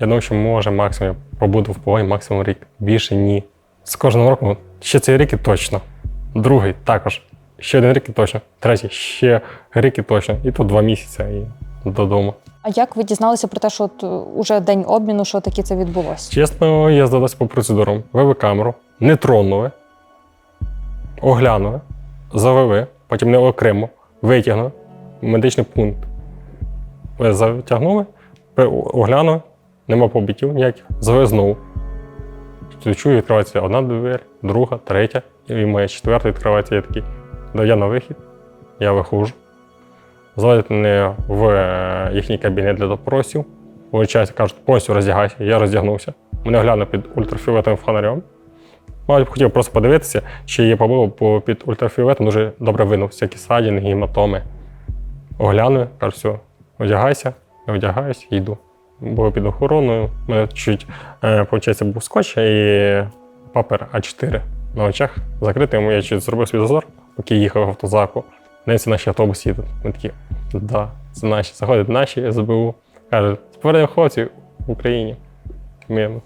Я думаю, що може максимум я побуду в погоні максимум рік. Більше ні. З кожним роком ще цей рік і точно. Другий також. Ще один рік і точно. Третій ще рік і точно. І тут два місяці і додому. А як ви дізналися про те, що от, е, уже день обміну, що таке це відбулося? Чесно, я здавався по процедурам. ВВ камеру, не тронули, оглянули, завели, потім не окремо, витягнули медичний пункт. Ви затягнули, оглянули, нема побиттів ніяких, завели Чую, відкривається одна двері, друга, третя, і моя четверта відкривається. Я такий, я на вихід, я виходжу. Заводять мене в е, їхній кабінет для допросів. Вивчаються, кажуть, повністю роздягайся. Я роздягнувся. Мене оглянули під ультрафіолетовим фонарем. Мабуть, хотів просто подивитися, чи є побило, бо під ультрафіолетом дуже добре видно всякі садини, гематоми. Оглянули, кажуть, все, одягайся, я одягаюсь і йду. Було під охороною. Мене чуть, е, виходить, був скотч і папер А4 на очах закритий. Я чуть зробив свій зазор, поки їхав в автозаку. Навіть наші автобуси. Ми такі, да, це наші. Заходять наші СБУ. Кажуть, тепер поверненням хлопців в Україні. Мирно.